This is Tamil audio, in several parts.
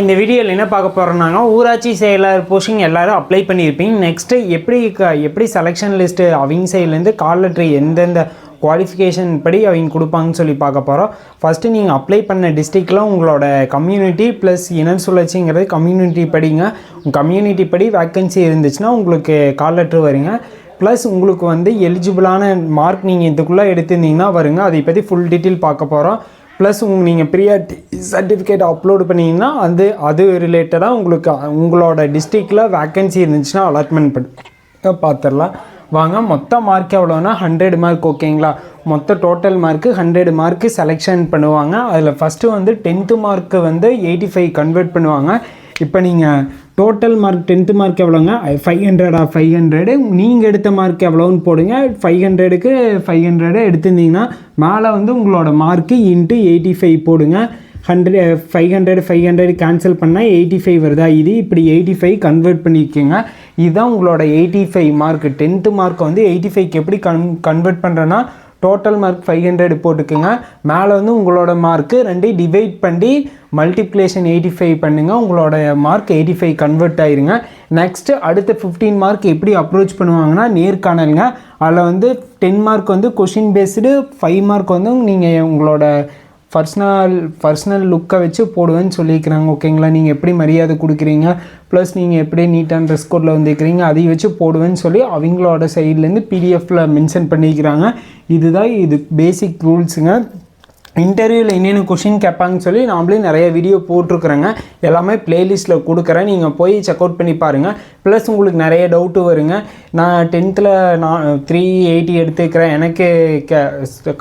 இந்த வீடியோவில் என்ன பார்க்க போகிறோம்னாங்க ஊராட்சி செயலாளர் போஸ்டிங் எல்லோரும் அப்ளை பண்ணியிருப்பீங்க. நெக்ஸ்ட்டு எப்படி க எப்படி செலெக்ஷன் லிஸ்ட்டு அவங்க சைட்லேருந்து கால் லெட்ரு எந்தெந்த குவாலிஃபிகேஷன் படி அவங்க கொடுப்பாங்கன்னு சொல்லி பார்க்க போகிறோம் ஃபஸ்ட்டு நீங்கள் அப்ளை பண்ண டிஸ்ட்ரிக்டில் உங்களோட கம்யூனிட்டி ப்ளஸ் இன சுழற்சிங்கிறது கம்யூனிட்டி படிங்க. உங்கள் கம்யூனிட்டி படி வேக்கன்சி இருந்துச்சுன்னா உங்களுக்கு கால் லெட்ரு வருங்க. ப்ளஸ் உங்களுக்கு வந்து எலிஜிபிளான மார்க் நீங்கள் இதுக்குள்ளே எடுத்திருந்தீங்கன்னா வருங்க. அதை பற்றி ஃபுல் டீட்டெயில் பார்க்க போகிறோம் ப்ளஸ் உங்கள் நீங்கள் ப்ரியாரிட்டி சர்டிஃபிகேட் அப்லோடு பண்ணிங்கன்னா அது அது ரிலேட்டடாக உங்களுக்கு உங்களோட டிஸ்ட்ரிக்டில் வேக்கன்சி இருந்துச்சுன்னா அலாட்மெண்ட் பண்ணி பார்த்துடலாம் வாங்க மொத்த மார்க் எவ்வளோனா ஹண்ட்ரட் மார்க் ஓகேங்களா மொத்த total mark hundred mark selection பண்ணுவாங்க. அதில் ஃபஸ்ட்டு வந்து டென்த்து மார்க்கு வந்து எயிட்டி ஃபைவ் கன்வெர்ட் பண்ணுவாங்க. இப்போ நீங்கள் டோட்டல் மார்க் டென்த்து மார்க் எவ்வளோங்க ஃபைவ் ஹண்ட்ரடா ஃபைவ் ஹண்ட்ரடு நீங்கள் எடுத்த மார்க் எவ்வளோன்னு போடுங்க. ஃபைவ் ஹண்ட்ரடுக்கு ஃபைவ் ஹண்ட்ரடு எடுத்திருந்தீங்கன்னா மேலே வந்து உங்களோட மார்க்கு இன்ட்டு எயிட்டி ஃபைவ் போடுங்க. Hundred five hundred five hundred cancel பண்ணால் எயிட்டி ஃபைவ் வருதா? இது இப்படி எயிட்டி ஃபைவ் கன்வெர்ட் பண்ணிக்கோங்க. இதுதான் உங்களோட eighty five mark tenth mark வந்து எயிட்டி ஃபைவ்க்கு எப்படி கன் கன்வெர்ட் பண்ணுறேன்னா டோட்டல் மார்க் ஃபைவ் ஹண்ட்ரட் போட்டுக்குங்க. மேலே வந்து உங்களோட மார்க்கு ரெண்டையும் டிவைட் பண்ணி மல்டிப்ளேஷன் எயிட்டி ஃபைவ் பண்ணுங்கள் உங்களோட மார்க் எயிட்டி ஃபைவ் கன்வெர்ட் ஆயிருங்க. நெக்ஸ்ட்டு அடுத்த ஃபிஃப்டீன் மார்க் எப்படி அப்ரோச் பண்ணுவாங்கன்னா நேர்காணலுங்க அதில் வந்து டென் மார்க் வந்து கொஷின் பேஸ்டு ஃபைவ் மார்க் வந்து நீங்கள் உங்களோட பர்சனல் பர்சனல் லுக்கை வச்சு போடுவேன்னு சொல்லியிருக்கிறாங்க ஓகேங்களா நீங்கள் எப்படி மரியாதை கொடுக்குறீங்க? ப்ளஸ் நீங்கள் எப்படி நீட்டான ட்ரெஸ் கோடில் வந்துருக்கிறீங்க? அதையும் வச்சு போடுவேன்னு சொல்லி அவங்களோட சைட்லேருந்து பிடிஎஃப்பில் மென்ஷன் பண்ணியிருக்கிறாங்க. இதுதான் இது பேசிக் ரூல்ஸுங்க இன்டர்வியூவில் என்னென்ன கொஷின் கேட்பாங்கன்னு சொல்லி நாமளே நிறைய வீடியோ போட்டிருக்குறேங்க. எல்லாமே ப்ளேலிஸ்ட்டில் கொடுக்குறேன். நீங்கள் போய் செக் அவுட் பண்ணி பாருங்கள் ப்ளஸ் உங்களுக்கு நிறைய டவுட்டு வருங்க. நான் டென்த்தில் நான் த்ரீ எயிட்டி எடுத்துக்கிறேன். எனக்கு கே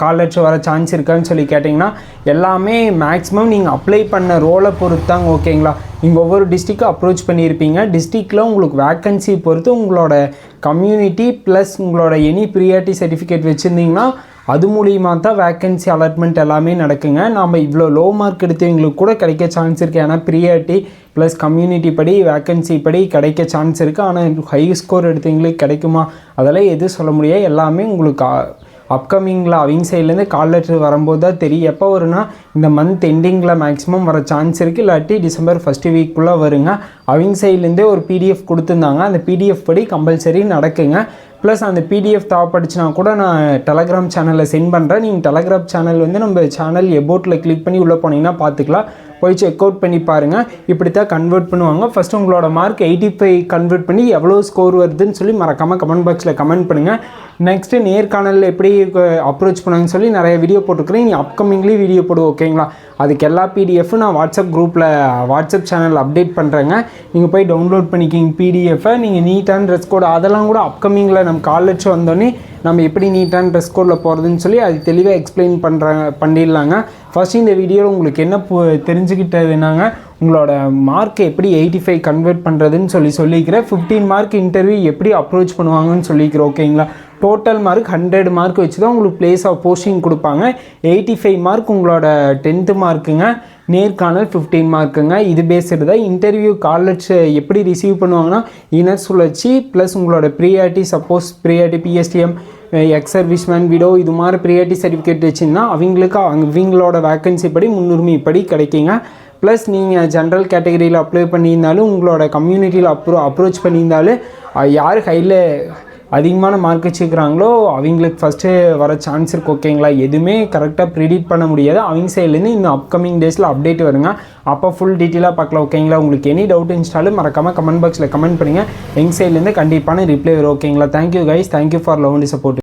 காலேஜ் வர சான்ஸ் இருக்கான்னு சொல்லி கேட்டிங்கன்னா எல்லாமே மேக்ஸிமம் நீங்கள் அப்ளை பண்ண ரோலை பொறுத்தாங்க ஓகேங்களா நீங்கள் ஒவ்வொரு டிஸ்ட்ரிக்கும் அப்ரோச் பண்ணியிருப்பீங்க டிஸ்ட்ரிக்டில் உங்களுக்கு வேக்கன்சி பொறுத்து உங்களோட கம்யூனிட்டி ப்ளஸ் உங்களோட எனி ப்ரியாரிட்டி சர்டிஃபிகேட் வச்சுருந்தீங்கன்னா அது மூலியமாக தான் வேக்கன்சி அலாட்மெண்ட் எல்லாமே நடக்குங்க. நாம் இவ்வளோ லோ மார்க் எடுத்தவங்களுக்கு கூட கிடைக்க சான்ஸ் இருக்குது ஏன்னா ப்ரியாரிட்டி ப்ளஸ் கம்யூனிட்டி படி வேக்கன்சி படி கிடைக்க சான்ஸ் இருக்குது ஆனால் ஹை ஸ்கோர் எடுத்தவங்களுக்கு கிடைக்குமா? அதெல்லாம் எதுவும் சொல்ல முடியாது. எல்லாமே உங்களுக்கு அப்கமிங்கில் அவங்க சைட்லேருந்து கால் லெட்டர் வரும்போது தான் தெரியும். எப்போ வரும்னா இந்த மந்த் எண்டிங்கில் மேக்ஸிமம் வர சான்ஸ் இருக்குது இல்லாட்டி டிசம்பர் ஃபஸ்ட்டு வீக்குள்ளே வருங்க. அவங்க சைட்லேருந்தே ஒரு பிடிஎஃப் கொடுத்துருந்தாங்க. அந்த பிடிஎஃப் படி கம்பல்சரி நடக்குங்க. ப்ளஸ் அந்த பிடிஎஃப் தேவைப்படுச்சுனா கூட நான் டெலகிராம் சேனலில் சென்ட் பண்ணுறேன் நீங்கள் டெலகிராம் சேனல் வந்து நம்ம சேனல் எபோட்டில் கிளிக் பண்ணி உள்ளே போனீங்கன்னா பார்த்துக்கலாம் போய் செக் அவுட் பண்ணி பாருங்கள் இப்படி தான் கன்வெர்ட் பண்ணுவாங்க. ஃபஸ்ட்டு உங்களோட மார்க் எயிட்டி ஃபைவ் கன்வெர்ட் பண்ணி எவ்வளோ ஸ்கோர் வருதுன்னு சொல்லி மறக்காமல் கமெண்ட் பாக்ஸில் கமெண்ட் பண்ணுங்கள் நெக்ஸ்ட்டு நேர்காணலில் எப்படி அப்ரோச் பண்ணாங்கன்னு சொல்லி நிறைய வீடியோ போட்டுருக்கிறேன். நீங்கள் அப்கமிங்லேயும் வீடியோ போடுவோம் ஓகேங்களா அதுக்கு எல்லா பிடிஎஃப்பும் நான் வாட்ஸ்அப் குரூப்பில் வாட்ஸ்அப் சேனல் அப்டேட் பண்ணுறேங்க நீங்கள் போய் டவுன்லோட் பண்ணிக்கிங்க பிடிஎஃபை நீங்கள் நீட்டான ட்ரெஸ் கோடு அதெல்லாம் கூட அப்கமிங்கில் நம்ம காலேஜ் வந்தோடனே நம்ம எப்படி நீட்டான ட்ரெஸ் கோடில் போகிறதுன்னு சொல்லி அது தெளிவாக எக்ஸ்பிளைன் பண்ணுறாங்க பண்ணிடலாங்க. ஃபஸ்ட் இந்த வீடியோவில் உங்களுக்கு என்ன தெரிஞ்சுக்கிட்டதுனாங்க உங்களோட மார்க் எப்படி எயிட்டி ஃபைவ் கன்வெர்ட் பண்ணுறதுன்னு சொல்லி சொல்லிக்கிறேன். ஃபிஃப்டீன் மார்க் இன்டர்வியூ எப்படி அப்ரோச் பண்ணுவாங்கன்னு சொல்லிக்கிறேன் ஓகேங்களா டோட்டல் மார்க் ஹண்ட்ரட் மார்க் வச்சு தான் உங்களுக்கு பிளேஸ் ஆஃப் போஸ்டிங் கொடுப்பாங்க. எயிட்டி ஃபைவ் மார்க் உங்களோட டென்த்து மார்க்குங்க நேர்காணல் ஃபிஃப்டீன் மார்க்குங்க இது பேஸ்டு தான் இன்டர்வியூ காலேஜ் எப்படி ரிசீவ் பண்ணுவாங்கன்னா இனர் சுழற்சி ப்ளஸ் உங்களோட priority suppose priority PSTM ex serviceman widow இது மாதிரி ப்ரியாரிட்டி சர்டிஃபிகேட் வச்சுன்னா அவங்களுக்கு அவங்க இவங்களோட வேக்கன்சி படி முன்னுரிமை படி கிடைக்குங்க. ப்ளஸ் நீங்கள் ஜென்ரல் கேட்டகரியில் அப்ளை பண்ணியிருந்தாலும் உங்களோட கம்யூனிட்டியில் அப்ரோ அப்ரோச் பண்ணியிருந்தாலும் யார் ஹையில் அதிகமான மார்க் வச்சுக்கிறாங்களோ அவங்களுக்கு ஃபஸ்ட்டு வர சான்ஸ் இருக்குது ஓகேங்களா எதுவுமே கரெக்டாக ப்ரிடிக்ட் பண்ண முடியாது. அவங்க சைட்லேருந்து இந்த அப்கமிங் டேஸில் அப்டேட் வருங்க. அப்போ ஃபுல் டீட்டெயிலாக பார்க்கலாம் ஓகேங்களா உங்களுக்கு எனி டவுட் இருந்துச்சாலும் மறக்காமல் கமெண்ட் பாக்ஸில் கமெண்ட் பண்ணுங்கள் எங்கள் சைட்லேருந்து கண்டிப்பான ரிப்ளை வரும் ஓகேங்களா thank you guys thank you for love and support